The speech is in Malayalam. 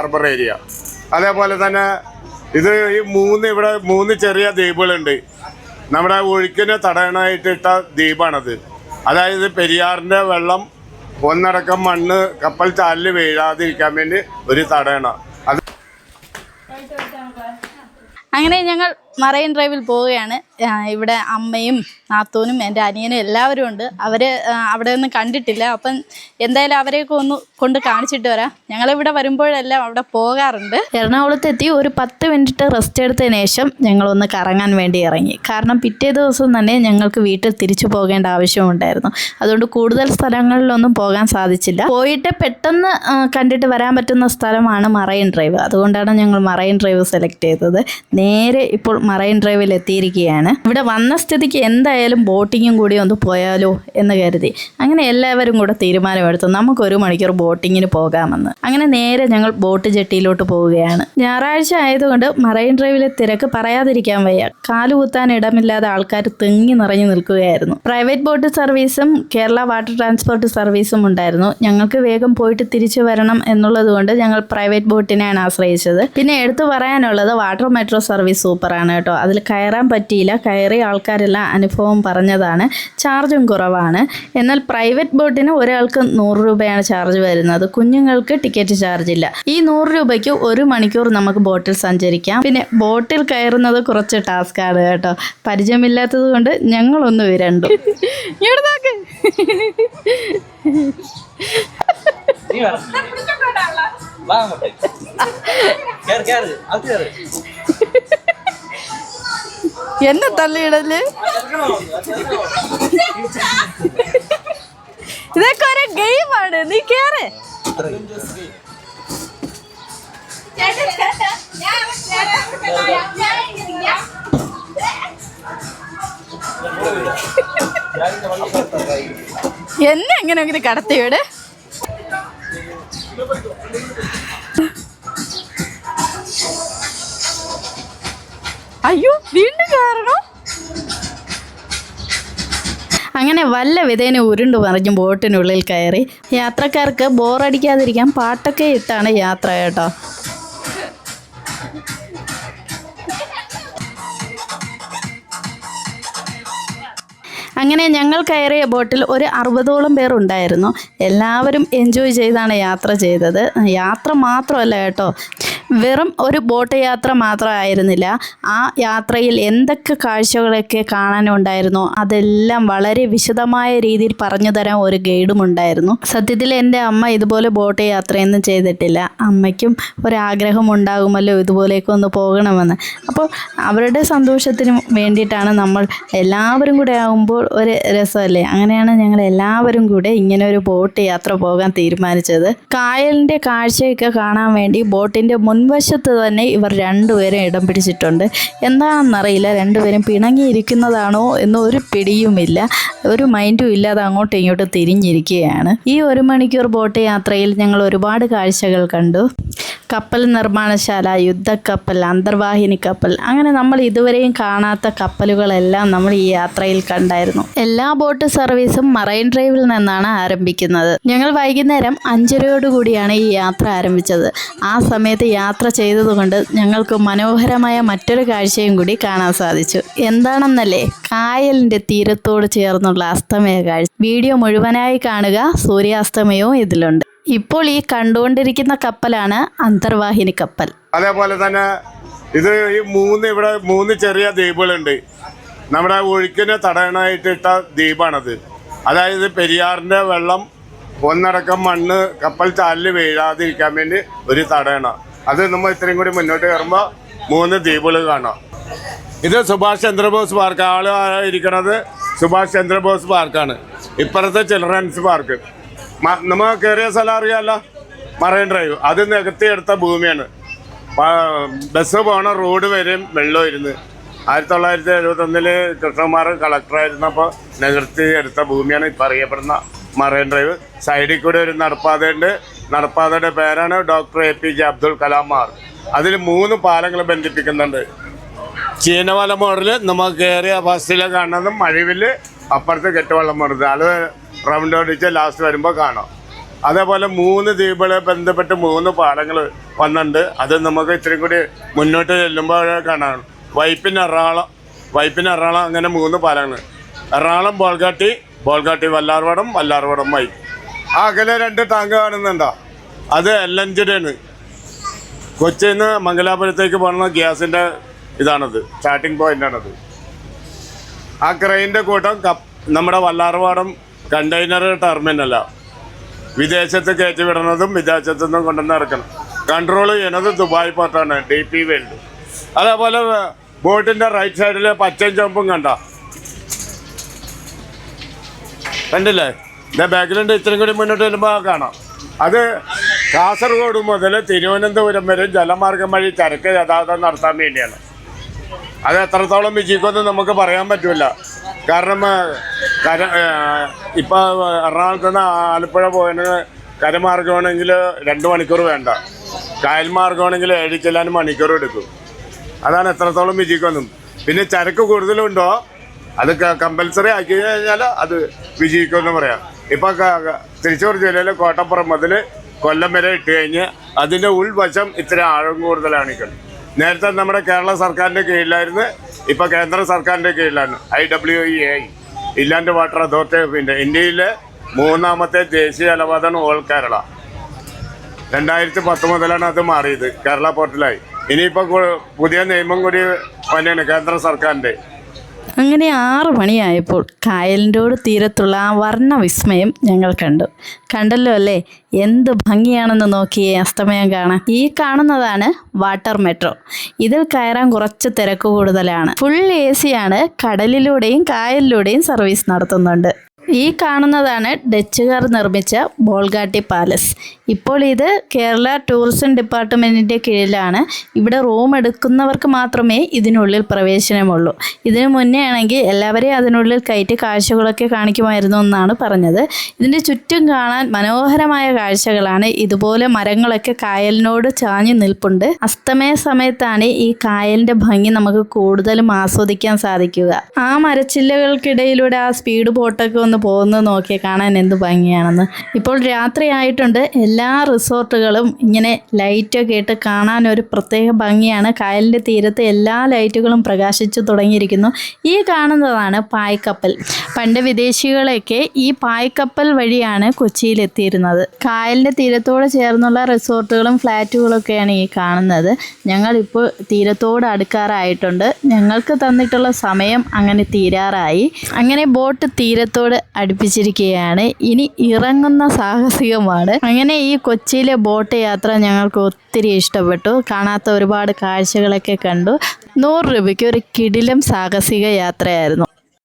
ഹാർബർ ഏരിയ അതേപോലെ തന്നെ ഇത് ഈ മൂന്ന് ഇവിടെ മൂന്ന് ചെറിയ ദ്വീപുകളുണ്ട്. നമ്മുടെ ഒഴുക്കിനെ തടയണമായിട്ട് ഇട്ട ദ്വീപാണത്. അതായത് പെരിയാറിന്റെ വെള്ളം ഒന്നടക്കം മണ്ണ് കപ്പൽ ചാലിൽ വീഴാതിരിക്കാൻ വേണ്ടി ഒരു തടയണ. അങ്ങനെ ഞങ്ങൾ മറൈൻ ഡ്രൈവിൽ പോവുകയാണ്. ഇവിടെ അമ്മയും നാത്തൂനും എന്റെ അനിയനും എല്ലാവരും ഉണ്ട്. അവർ അവിടെ ഒന്നും കണ്ടിട്ടില്ല. അപ്പം എന്തായാലും അവരെയൊക്കെ ഒന്ന് കൊണ്ട് കാണിച്ചിട്ട് വരാം. ഞങ്ങളിവിടെ വരുമ്പോഴെല്ലാം അവിടെ പോകാറുണ്ട്. എറണാകുളത്തെത്തി ഒരു പത്ത് മിനിറ്റ് റെസ്റ്റ് എടുത്തതിന് ശേഷം ഞങ്ങളൊന്ന് കറങ്ങാൻ വേണ്ടി ഇറങ്ങി. കാരണം പിറ്റേ ദിവസം തന്നെ ഞങ്ങൾക്ക് വീട്ടിൽ തിരിച്ചു പോകേണ്ട ആവശ്യമുണ്ടായിരുന്നു അതുകൊണ്ട് കൂടുതൽ സ്ഥലങ്ങളിലൊന്നും പോകാൻ സാധിച്ചില്ല. പോയിട്ട് പെട്ടെന്ന് കണ്ടിട്ട് വരാൻ പറ്റുന്ന സ്ഥലമാണ് മറൈൻ ഡ്രൈവ്. അതുകൊണ്ടാണ് ഞങ്ങൾ മറൈൻ ഡ്രൈവ് സെലക്ട് ചെയ്തത്. നേരെ ഇപ്പോൾ മറൈൻ ഡ്രൈവിൽ എത്തിയിരിക്കുകയാണ്. ഇവിടെ വന്ന സ്ഥിതിക്ക് എന്തായാലും ബോട്ടിങ്ങും കൂടി ഒന്ന് പോയാലോ എന്ന് കരുതി. അങ്ങനെ എല്ലാവരും കൂടെ തീരുമാനമെടുത്തു. നമുക്ക് ഒരു മണിക്കൂർ ബോട്ടിങ്ങിന് പോകാമെന്ന്. അങ്ങനെ നേരെ ഞങ്ങൾ ബോട്ട് ജെട്ടിയിലോട്ട് പോവുകയാണ്. ഞായറാഴ്ച ആയതുകൊണ്ട് മറൈൻ ഡ്രൈവിലെ തിരക്ക് പറയാതിരിക്കാൻ വയ്യ. കാലുകുത്താൻ ഇടമില്ലാതെ ആൾക്കാർ തിങ്ങി നിറഞ്ഞു നിൽക്കുകയായിരുന്നു. പ്രൈവറ്റ് ബോട്ട് സർവീസും കേരള വാട്ടർ ട്രാൻസ്പോർട്ട് സർവീസും ഉണ്ടായിരുന്നു. ഞങ്ങൾക്ക് വേഗം പോയിട്ട് തിരിച്ചു വരണം എന്നുള്ളത് കൊണ്ട് ഞങ്ങൾ പ്രൈവറ്റ് ബോട്ടിനെയാണ് ആശ്രയിച്ചത്. പിന്നെ എടുത്തു പറയാനുള്ളത് വാട്ടർ മെട്രോ സർവീസ് സൂപ്പറാണ് കേട്ടോ. അതിൽ കയറാൻ പറ്റിയില്ല. കയറിയ ആൾക്കാരെല്ലാം അനുഭവം പറഞ്ഞതാണ്. ചാർജും കുറവാണ്. എന്നാൽ പ്രൈവറ്റ് ബോട്ടിന് ഒരാൾക്ക് നൂറ് രൂപയാണ് ചാർജ് വരുന്നത്. കുഞ്ഞുങ്ങൾക്ക് ടിക്കറ്റ് ചാർജ് ഇല്ല. ഈ നൂറ് രൂപയ്ക്ക് ഒരു മണിക്കൂർ നമുക്ക് ബോട്ടിൽ സഞ്ചരിക്കാം. പിന്നെ ബോട്ടിൽ കയറുന്നത് കുറച്ച് ടാസ്ക് ആണ് കേട്ടോ. പരിചയമില്ലാത്തത് കൊണ്ട് ഞങ്ങളൊന്ന് വിരണ്ടു. ഇവിടെ നോക്ക്. നീ വേണം വാ അങ്ങോട്ട്. കേറ് കേറ്. അത് കേറ്. എന്നെ തള്ളിയിടൽ? ഇതൊക്കെ ഒരു ഗെയിമാണ്. നീ കേറ്. എന്നെ എങ്ങനെ അങ്ങനെ കടത്തിവിടെ അയ്യോ വീണ്ടും കയറണോ? അങ്ങനെ വല്ല വിധേന ഉരുണ്ടു മറിഞ്ഞ് ബോട്ടിനുള്ളിൽ കയറി. യാത്രക്കാർക്ക് ബോറടിക്കാതിരിക്കാൻ പാട്ടൊക്കെ ഇട്ടാണ് യാത്ര കേട്ടോ. അങ്ങനെ ഞങ്ങൾ കയറിയ ബോട്ടിൽ ഒരു അറുപതോളം പേർ ഉണ്ടായിരുന്നു. എല്ലാവരും എൻജോയ് ചെയ്താണ് യാത്ര ചെയ്തത്. യാത്ര മാത്രമല്ല കേട്ടോ. വെറും ഒരു ബോട്ട് യാത്ര മാത്രമായിരുന്നില്ല. ആ യാത്രയിൽ എന്തൊക്കെ കാഴ്ചകളൊക്കെ കാണാനുണ്ടായിരുന്നു അതെല്ലാം വളരെ വിശദമായ രീതിയിൽ പറഞ്ഞു തരാൻ ഒരു ഗൈഡും ഉണ്ടായിരുന്നു. സത്യത്തിൽ എന്റെ അമ്മ ഇതുപോലെ ബോട്ട് യാത്രയൊന്നും ചെയ്തിട്ടില്ല. അമ്മയ്ക്കും ഒരാഗ്രഹം ഉണ്ടാകുമല്ലോ ഇതുപോലെയൊക്കെ ഒന്ന് പോകണമെന്ന്. അപ്പോൾ അവരുടെ സന്തോഷത്തിന് വേണ്ടിയിട്ടാണ് നമ്മൾ എല്ലാവരും കൂടെ ആകുമ്പോൾ ഒരു രസമല്ലേ? അങ്ങനെയാണ് ഞങ്ങൾ എല്ലാവരും കൂടെ ഇങ്ങനെ ഒരു ബോട്ട് യാത്ര പോകാൻ തീരുമാനിച്ചത്. കായലിന്റെ കാഴ്ചയൊക്കെ കാണാൻ വേണ്ടി ബോട്ടിന്റെ മുൻവശത്ത് തന്നെ ഇവർ രണ്ടുപേരും ഇടം പിടിച്ചിട്ടുണ്ട്. എന്താണെന്നറിയില്ല രണ്ടുപേരും പിണങ്ങിയിരിക്കുന്നതാണോ എന്ന് ഒരു പിടിയുമില്ല ഒരു മൈൻഡും ഇല്ലാതെ അങ്ങോട്ടും ഇങ്ങോട്ടും തിരിഞ്ഞിരിക്കുകയാണ്. ഈ ഒരു മണിക്കൂർ ബോട്ട് യാത്രയിൽ ഞങ്ങൾ ഒരുപാട് കാഴ്ചകൾ കണ്ടു. കപ്പൽ നിർമ്മാണശാല യുദ്ധക്കപ്പൽ അന്തർവാഹിനി കപ്പൽ അങ്ങനെ നമ്മൾ ഇതുവരെയും കാണാത്ത കപ്പലുകളെല്ലാം നമ്മൾ ഈ യാത്രയിൽ കണ്ടായിരുന്നു. എല്ലാ ബോട്ട് സർവീസും മറൈൻ ഡ്രൈവിൽ നിന്നാണ് ആരംഭിക്കുന്നത്. ഞങ്ങൾ വൈകുന്നേരം അഞ്ചരയോടുകൂടിയാണ് ഈ യാത്ര ആരംഭിച്ചത്. ആ സമയത്ത് യാത്ര ചെയ്തതുകൊണ്ട് ഞങ്ങൾക്ക് മനോഹരമായ മറ്റൊരു കാഴ്ചയും കൂടി കാണാൻ സാധിച്ചു. എന്താണെന്നല്ലേ? കായലിന്റെ തീരത്തോട് ചേർന്നുള്ള അസ്തമയ കാഴ്ച. വീഡിയോ മുഴുവനായി കാണുക. സൂര്യാസ്തമയവും ഇതിലുണ്ട്. ഇപ്പോൾ ഈ കണ്ടുകൊണ്ടിരിക്കുന്ന കപ്പലാണ് അന്തർവാഹിനി കപ്പൽ. അതേപോലെ തന്നെ ഇത് ഈ മൂന്ന് ഇവിടെ മൂന്ന് ചെറിയ ദ്വീപുകളുണ്ട്. നമ്മുടെ ഒഴുക്കിനെ തടയാനായിട്ട് ഇട്ട ദ്വീപാണത്. അതായത് പെരിയാറിന്റെ വെള്ളം ഒന്നടക്കം മണ്ണ് കപ്പൽ ചാലിൽ വീഴാതിരിക്കാൻ വേണ്ടി ഒരു തടയണ. അത് നമ്മൾ ഇത്രയും കൂടി മുന്നോട്ട് കയറുമ്പോൾ മൂന്ന് ദ്വീപുകൾ കാണാം. ഇത് സുഭാഷ് ചന്ദ്രബോസ് പാർക്ക്. ആൾ ഇരിക്കുന്നത് സുഭാഷ് ചന്ദ്രബോസ് പാർക്കാണ്. ഇപ്പുറത്തെ ചിൽഡ്രൻസ് പാർക്ക്. മ- നമ്മ കയറിയ സ്ഥലം അറിയാമല്ല മറൈൻ ഡ്രൈവ്. അത് നികത്തിയെടുത്ത ഭൂമിയാണ്. പ- ബസ് പോണ റോഡ് വരെയും വെള്ളമായിരുന്നു. ആയിരത്തി തൊള്ളായിരത്തി എഴുപത്തൊന്നിൽ കൃഷ്ണകുമാർ കളക്ടറായിരുന്നപ്പോൾ നികർത്തി എടുത്ത ഭൂമിയാണ് ഇപ്പം അറിയപ്പെടുന്ന മറൈൻ ഡ്രൈവ്. സൈഡിൽ കൂടെ ഒരു നടപ്പാതയുണ്ട്. നടപ്പാതയുടെ പേരാണ് doctor A P J Abdul Kalam Mar. അതിൽ മൂന്ന് പാലങ്ങൾ ബന്ധിപ്പിക്കുന്നുണ്ട്. ചീനവല മോഡൽ നമുക്ക് കയറിയ ബസ്സിലെ കാണുന്നതും മഴവിൽ അപ്പുറത്ത് കെട്ടുവള്ളം മോഡൽ അത് റൗണ്ട് അടിച്ച് ലാസ്റ്റ് വരുമ്പോൾ കാണാം. അതേപോലെ മൂന്ന് ദ്വീപുകളെ ബന്ധപ്പെട്ട് മൂന്ന് പാലങ്ങൾ വന്നിട്ടുണ്ട്. അത് നമുക്ക് ഇത്രയും കൂടി മുന്നോട്ട് ചെല്ലുമ്പോൾ കാണാം. വൈപ്പിന് എറണാകുളം വൈപ്പിന് എറണാകുളം അങ്ങനെ മൂന്ന് പാലങ്ങൾ. എറണാകുളം ബോൾഗാട്ടി ബോൾഗാട്ടി വല്ലാർവടം വല്ലാർവടം വൈ ആ അകലെ രണ്ട് ടാങ്ക് കാണുന്നുണ്ടോ? അത് എൽ എൻ ജിയുടെയാണ് കൊച്ചിയിൽ നിന്ന് മംഗലാപുരത്തേക്ക് പോകുന്ന ഗ്യാസിന്റെ ഇതാണത് സ്റ്റാർട്ടിംഗ് പോയിന്റാണത് ആ ക്രെയിന്റെ കൂട്ടം നമ്മുടെ വല്ലാർവാടം കണ്ടെയ്നർ ടെർമിനൽ വിദേശത്ത് കയറ്റി വിടുന്നതും വിദേശത്തു നിന്നും കൊണ്ടുവന്ന് ഇറക്കണം. കൺട്രോൾ ചെയ്യുന്നത് ദുബായ് പോർട്ടാണ് ഡി പി വേൾഡ്. അതേപോലെ ബോട്ടിന്റെ റൈറ്റ് സൈഡിൽ പച്ചയും ചുമപ്പും കണ്ട. കണ്ടില്ലേ? എന്റെ ബാക്കിലുണ്ട് ഇത്രയും കൂടി മുന്നോട്ട് വരുമ്പോൾ കാണാം. അത് കാസർഗോഡ് മുതൽ തിരുവനന്തപുരം വരെ ജലമാർഗം വഴി ചരക്ക് ഗതാഗതം നടത്താൻ വേണ്ടിയാണ്. അത് എത്രത്തോളം വിജയിക്കുമെന്ന് നമുക്ക് പറയാൻ പറ്റില്ല കാരണം കര ഇപ്പോൾ എറണാകുളത്ത് നിന്ന് ആലപ്പുഴ പോയതിന് കരമാർഗമാണെങ്കിൽ രണ്ട് മണിക്കൂർ വേണ്ട. കായൽ മാർഗമാണെങ്കിൽ ഏഴ് ചെല്ലാൻ മണിക്കൂർ എടുക്കും. അതാണ് എത്രത്തോളം വിജയിക്കുമെന്നും. പിന്നെ ചരക്ക് കൂടുതലുണ്ടോ? അത് കമ്പൽസറി ആക്കി കഴിഞ്ഞാൽ അത് വിജയിക്കുമെന്ന് പറയാം. ഇപ്പം തൃശ്ശൂർ ജില്ലയിലെ കോട്ടപ്പുറം മുതൽ കൊല്ലം വരെ ഇട്ട് കഴിഞ്ഞ് അതിന്റെ ഉൾവശം ഇത്ര ആഴം കൂടുതലാണ് നേരത്തെ നമ്മുടെ കേരള സർക്കാരിന്റെ കീഴിലായിരുന്നു ഇപ്പൊ കേന്ദ്ര സർക്കാരിന്റെ കീഴിലാണ്. ഐ ഡബ്ല്യു ഇ ഐ ഇല്ലാണ്ട് വാട്ടർ അതോറിറ്റി ഓഫ് ഇന്ത്യ ഇന്ത്യയിലെ മൂന്നാമത്തെ ദേശീയ ജലപാതമാണ് ഓൾ കേരള. രണ്ടായിരത്തി പത്ത് മുതലാണ് അത് മാറിയത് കേരള പോർട്ടലായി. ഇനിയിപ്പോൾ പുതിയ നിയമം കൂടി തന്നെയാണ് കേന്ദ്ര സർക്കാരിന്റെ അങ്ങനെ ആറു മണിയായപ്പോൾ കായലിന്റോട് തീരത്തുള്ള ആ വർണ വിസ്മയം ഞങ്ങൾ കണ്ടു. കണ്ടല്ലോ അല്ലേ? എന്ത് ഭംഗിയാണെന്ന് നോക്കിയേ അസ്തമയം കാണാൻ. ഈ കാണുന്നതാണ് വാട്ടർ മെട്രോ. ഇതിൽ കയറാൻ കുറച്ച് തിരക്ക് കൂടുതലാണ്. ഫുൾ എ സിയാണ് കടലിലൂടെയും കായലിലൂടെയും സർവീസ് നടത്തുന്നുണ്ട്. ഈ കാണുന്നതാണ് ഡച്ചുകാർ നിർമ്മിച്ച ബോൾഗാട്ടി പാലസ്. ഇപ്പോൾ ഇത് കേരള ടൂറിസം ഡിപ്പാർട്ട്മെന്റിന്റെ കീഴിലാണ്. ഇവിടെ റൂം എടുക്കുന്നവർക്ക് മാത്രമേ ഇതിനുള്ളിൽ പ്രവേശനമുള്ളൂ. ഇതിനു മുന്നേ ആണെങ്കിൽ എല്ലാവരെയും അതിനുള്ളിൽ കയറ്റി കാഴ്ചകളൊക്കെ കാണിക്കുമായിരുന്നു എന്നാണ് പറഞ്ഞത്. ഇതിന്റെ ചുറ്റും കാണാൻ മനോഹരമായ കാഴ്ചകളാണ്. ഇതുപോലെ മരങ്ങളൊക്കെ കായലിനോട് ചാഞ്ഞു നിൽപ്പുണ്ട്. അസ്തമയ സമയത്താണ് ഈ കായലിന്റെ ഭംഗി നമുക്ക് കൂടുതലും ആസ്വദിക്കാൻ സാധിക്കുക. ആ മരച്ചില്ലകൾക്കിടയിലൂടെ ആ സ്പീഡ് ബോട്ടൊക്കെ ഒന്ന് പോകുന്നത് നോക്കി കാണാൻ എന്ത് ഭംഗിയാണെന്ന്. ഇപ്പോൾ രാത്രിയായിട്ടുണ്ട്. എല്ലാ റിസോർട്ടുകളും ഇങ്ങനെ ലൈറ്റൊക്കെ ഇട്ട് കാണാൻ ഒരു പ്രത്യേക ഭംഗിയാണ്. കായലിന്റെ തീരത്ത് എല്ലാ ലൈറ്റുകളും പ്രകാശിച്ചു തുടങ്ങിയിരിക്കുന്നു. ഈ കാണുന്നതാണ് പായ്ക്കപ്പൽ. പണ്ട് വിദേശികളൊക്കെ ഈ പായ്ക്കപ്പൽ വഴിയാണ് കൊച്ചിയിലെത്തിയിരുന്നത്. കായലിന്റെ തീരത്തോട് ചേർന്നുള്ള റിസോർട്ടുകളും ഫ്ലാറ്റുകളൊക്കെയാണ് ഈ കാണുന്നത്. ഞങ്ങളിപ്പോൾ തീരത്തോട് അടുക്കാറായിട്ടുണ്ട്. ഞങ്ങൾക്ക് തന്നിട്ടുള്ള സമയം അങ്ങനെ തീരാറായി. അങ്ങനെ ബോട്ട് തീരത്തോട് അടുപ്പിച്ചിരിക്കുകയാണ്. ഇനി ഇറങ്ങുന്ന സാഹസികമാണ്. അങ്ങനെ ഈ കൊച്ചിയിലെ ബോട്ട് യാത്ര ഞങ്ങൾക്ക് ഒത്തിരി ഇഷ്ടപ്പെട്ടു. കാണാത്ത ഒരുപാട് കാഴ്ചകളൊക്കെ കണ്ടു. നൂറ് രൂപയ്ക്ക് ഒരു കിടിലം സാഹസിക യാത്രയായിരുന്നു.